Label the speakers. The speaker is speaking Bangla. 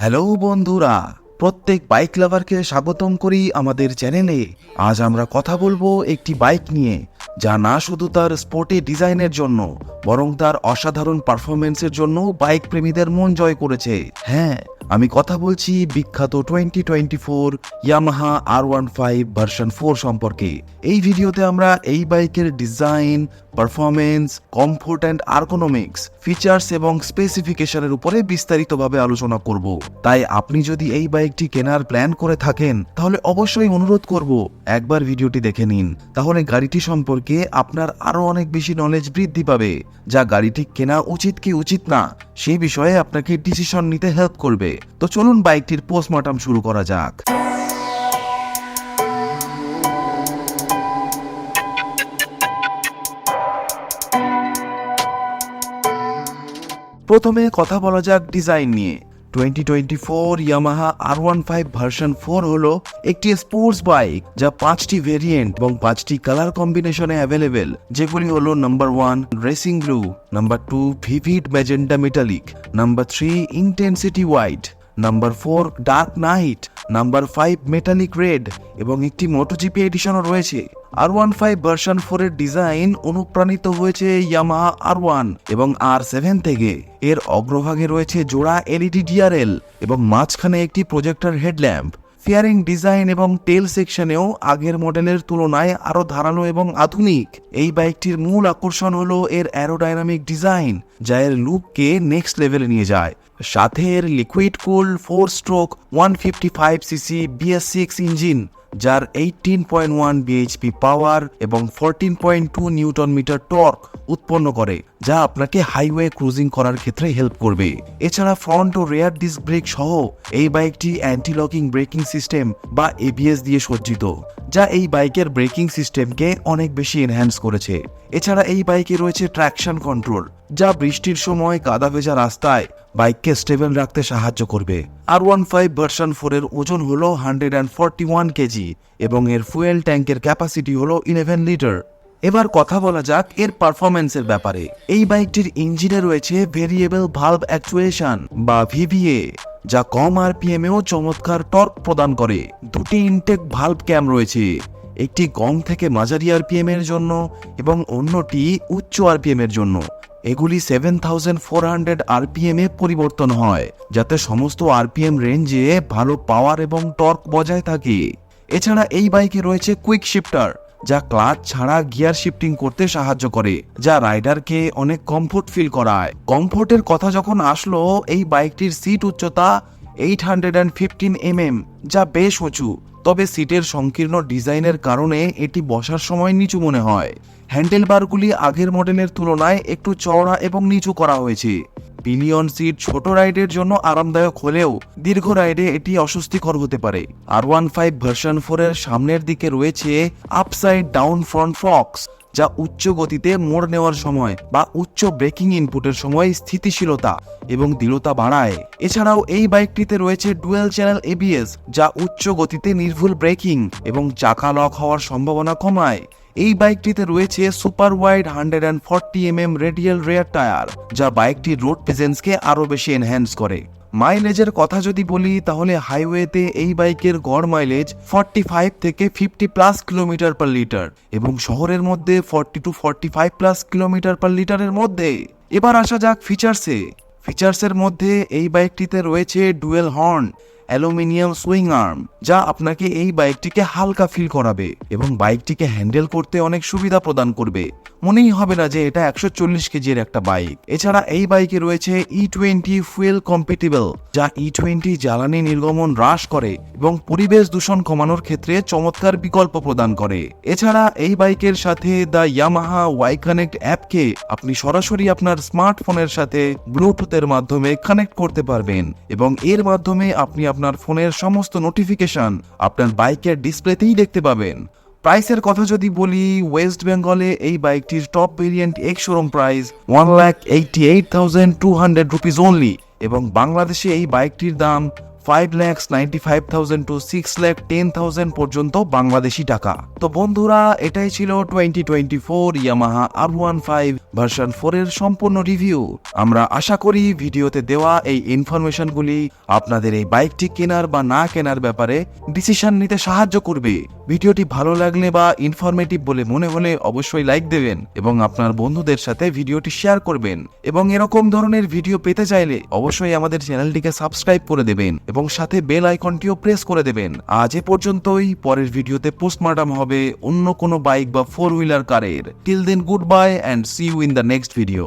Speaker 1: হ্যালো বন্ধুরা, প্রত্যেক বাইক লাভারকে স্বাগতম করি আমাদের চ্যানেলে আজ আমরা কথা বলব একটি বাইক নিয়ে, যা না শুধু তার স্পোর্টি ডিজাইনের জন্য বরং তার অসাধারণ পারফরমেন্সের জন্য বাইক প্রেমীদের মন জয় করেছে। হ্যাঁ আমি কথা বলছি বিখ্যাত twenty twenty four Yamaha R one five version four সম্পর্কে। এই ভিডিওতে আমরা এই বাইকের design performance comfort and ergonomics features এবং স্পেসিফিকেশনের উপরে বিস্তারিতভাবে আলোচনা করব। তাই আপনি যদি এই বাইকটি কেনার প্ল্যান করে থাকেন, তাহলে অবশ্যই অনুরোধ করব, একবার ভিডিওটি দেখে নিন। তাহলে গাড়িটি সম্পর্কে আপনার আরও অনেক বেশি নলেজ বৃদ্ধি পাবে। যা গাড়িটি কেনা উচিত কি উচিত না সেই বিষয়ে আপনাকে ডিসিশন নিতে হেল্প করবে। তো চলুন বাইকটির পোস্টমর্টম শুরু করা যাক। প্রথমে কথা বলা যাক ডিজাইন নিয়ে। Twenty twenty four Yamaha R one five version four হল একটি স্পোর্টস বাইক যা পাঁচটি ভেরিয়েন্ট এবং পাঁচটি কালার কম্বিনেশনে অ্যাভেলেবেল যেগুলি হলো number one racing blue number two vivid magenta metallic number three intensity white number four dark knight number five metallic red এবং একটি মোটোজিপি এডিশনও রয়েছে। R one five version four এর ডিজাইন অনুপ্রাণিত হয়েছে ইয়ামাহা আর ওয়ান এবং আর সেভেন থেকে। এর অগ্রভাগে রয়েছে জোড়া এলইডি ডিআরএল এবং মাঝখানে একটি প্রজেক্টর হেডল্যাম্প ফিয়ারিং ডিজাইন এবং টেল সেকশনেও আগের মডেলের তুলনায় আরও ধারালো এবং আধুনিক। এই বাইকটির মূল আকর্ষণ হলো এর অ্যারোডাইনামিক ডিজাইন যা এর লুককে নেক্সট লেভেলে নিয়ে যায়। সাথে এর liquid cool four stroke one fifty five CC BS six engine যার eighteen point one BHP power এবং fourteen point two newton metre torque উৎপন্ন করে, যা আপনাকে হাইওয়ে ক্রুজিং করার ক্ষেত্রে হেল্প করবে। এছাড়া ফ্রন্ট ও রেয়ার ডিস্ক ব্রেক সহ এই বাইকটি অ্যান্টি লকিং ব্রেকিং সিস্টেম বা এবিএস দিয়ে সজ্জিত। যা এই বাইকের ব্রেকিং সিস্টেমকে অনেক বেশি এনহ্যান্স করেছে। এছাড়া এই বাইকে রয়েছে ট্র্যাকশন কন্ট্রোল যা বৃষ্টির সময় কাদা ভেজা রাস্তায় বাইককে স্টেবল রাখতে সাহায্য করবে। R one five version four এর ওজন হলো hundred and forty one KG এবং এর ফুয়েল ট্যাঙ্কের ক্যাপাসিটি হলো ইলেভেন লিটার এবার কথা বলা যাক এর পারফরমেন্সের ব্যাপারে। এই বাইকটির ইঞ্জিনে রয়েছে ভেরিয়েবল ভালভ অ্যাকচুয়েশন বা ভিভিএ যা কম আরপিএম এও চমৎকার টর্ক প্রদান করে। দুটি ইনটেক ভালভ ক্যাম রয়েছে। একটি কম থেকে মাঝারি আরপিএম এর জন্য এবং অন্যটি উচ্চ আরপিএম এর জন্য। এগুলি seven thousand four hundred RPM এ পরিবর্তন হয়, যাতে সমস্ত আরপিএম রেঞ্জে ভালো পাওয়ার এবং টর্ক বজায় থাকে। এছাড়া এই বাইকে রয়েছে কুইক শিফটার। যা ক্লাচ ছাড়া গিয়ার শিফটিং করতে সাহায্য করে, যা রাইডারকে অনেক কমফোর্ট ফিল করায়। কমফোর্টের কথা যখন আসলো, এই বাইকটির সিট উচ্চতা eight hundred and fifteen MM যা বেশ উঁচু। তবে সিটের সংকীর্ণ ডিজাইনের কারণে এটি বসার সময় নিচু মনে হয়। হ্যান্ডেল বারগুলি আগের মডেলের তুলনায় একটু চওড়া এবং নিচু করা হয়েছে। পিলিয়ন সিট ছোট রাইডের জন্য আরামদায়ক হলেও দীর্ঘ রাইডে এটি অস্বস্তিকর হতে পারে। R one five version four এর সামনের দিকে রয়েছে আপসাইড ডাউন ফ্রন্ট ফক্স যা উচ্চ গতিতে মোড় নেওয়ার সময় বা উচ্চ ব্রেকিং ইনপুটের সময় স্থিতিশীলতা এবং দৃঢ়তা বাড়ায়। এছাড়াও এই বাইকটিতে রয়েছে ডুয়েল চ্যানেল এবিএস যা উচ্চ গতিতে নির্ভুল ব্রেকিং এবং চাকা লক হওয়ার সম্ভাবনা কমায়। এই বাইকটিতে রয়েছে super wide hundred and forty M M radial rear tyre, যা বাইকটির রোড প্রেজেন্সকে আরও বেশি এনহ্যান্স করে। মাইলেজের কথা যদি বলি, তাহলে হাইওয়েতে এই বাইকের গড় মাইলেজ ফর্টি ফাইভ থেকে fifty plus kilometre per litre এবং শহরের মধ্যে forty two forty five plus kilometre per লিটারের মধ্যে। এবার আসা যাক ফিচার্সে ফিচার্সের মধ্যে এই বাইকটিতে রয়েছে dual horn aluminium swing arm, যা আপনাকে এই বাইকটিকে হালকা ফিল করাবে এবং বাইকটিকে হ্যান্ডেল করতে অনেক সুবিধা প্রদান করবে। মনেই হবে না যে এটা একশো চল্লিশ কেজির একটা বাইক। এছাড়া এই বাইকে রয়েছে ই টোয়েন্টি ফুয়েল কম্পিটিবল যা ই টোয়েন্টি জ্বালানি নির্গমন হ্রাস করে এবং পরিবেশ দূষণ কমানোর ক্ষেত্রে চমৎকার বিকল্প প্রদান করে। এছাড়া এই বাইকের সাথে দ্য ইয়ামাহা ওয়াই কানেক্ট অ্যাপকে আপনি সরাসরি আপনার স্মার্টফোনের সাথে ব্লুটুথের মাধ্যমে কানেক্ট করতে পারবেন এবং এর মাধ্যমে আপনি আপনার ফোনের সমস্ত নোটিফিকেশন আপনার বাইকের ডিসপ্লেতেই দেখতে পাবেন। প্রাইসের কথা যদি বলি ওয়েস্ট বেঙ্গলে এই বাইকটির top variant ex showroom price one lakh eighty eight thousand two hundred rupees only এবং বাংলাদেশে এই বাইকটির দাম five lakhs ninety five thousand to six lakh ten thousand পর্যন্ত বাংলাদেশি টাকা। তো বন্ধুরা, এটাই ছিল twenty twenty four Yamaha R one five version four এর সম্পূর্ণ রিভিউ আমরা আশা করি ভিডিওতে দেওয়া এই ইনফরমেশনগুলি আপনাদের এই বাইকটি কেনার বা না কেনার ব্যাপারে ডিসিশন নিতে সাহায্য করবে। ভিডিওটি ভালো লাগলে বা ইনফরমেটিভ বলে মনে হলে অবশ্যই লাইক দেবেন এবং আপনার বন্ধুদের সাথে ভিডিওটি শেয়ার করবেন। এবং এরকম ধরনের ভিডিও পেতে চাইলে অবশ্যই আমাদের চ্যানেলটিকে সাবস্ক্রাইব করে দেবেন এবং সাথে বেল আইকনটিও প্রেস করে দেবেন। আজ এ পর্যন্তই। পরের ভিডিওতে পোস্টমার্টাম হবে অন্য কোনো বাইক বা ফোর হুইলার কারের till then good bye and see you in the next video